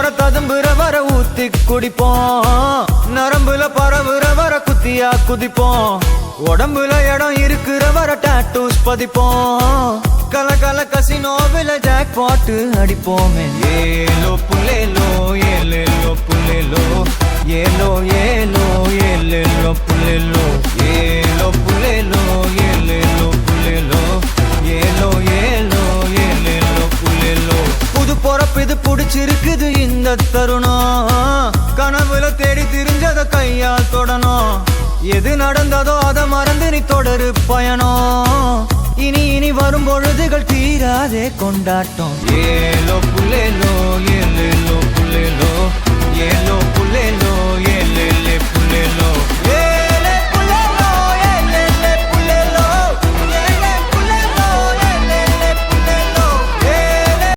ஊத்தி குடிப்போம். நரம்புல பரவுற வர குத்தியா குதிப்போம். உடம்புல இடம் இருக்கிற வர டாட்டூஸ் பதிப்போம். கல கல கசினோவில ஜாக் பாட்டு அடிப்போமே. ஏலோ புல்லேலோ ஏலேலோ புல்லேலோ ஏலோ ஏலோ ஏலேலோ புல்லேலோ ஏலோ புல்லேலோ ஏலேலோ புல்லேலோ ஏலோ ஏலோ ஏலேலோ புல்லேலோ புது பொறப்பு இது பிடிச்சிருக்குது இந்த தருணம். கனவுல தேடி திரிஞ்சத கையால் தொடணும். எது நடந்ததோ அதை மறந்து நீ தொடரு பயணம். இனி இனி வரும் பொழுதுகள் தீராதே கொண்டாட்டம். ஏலோ புள்ளே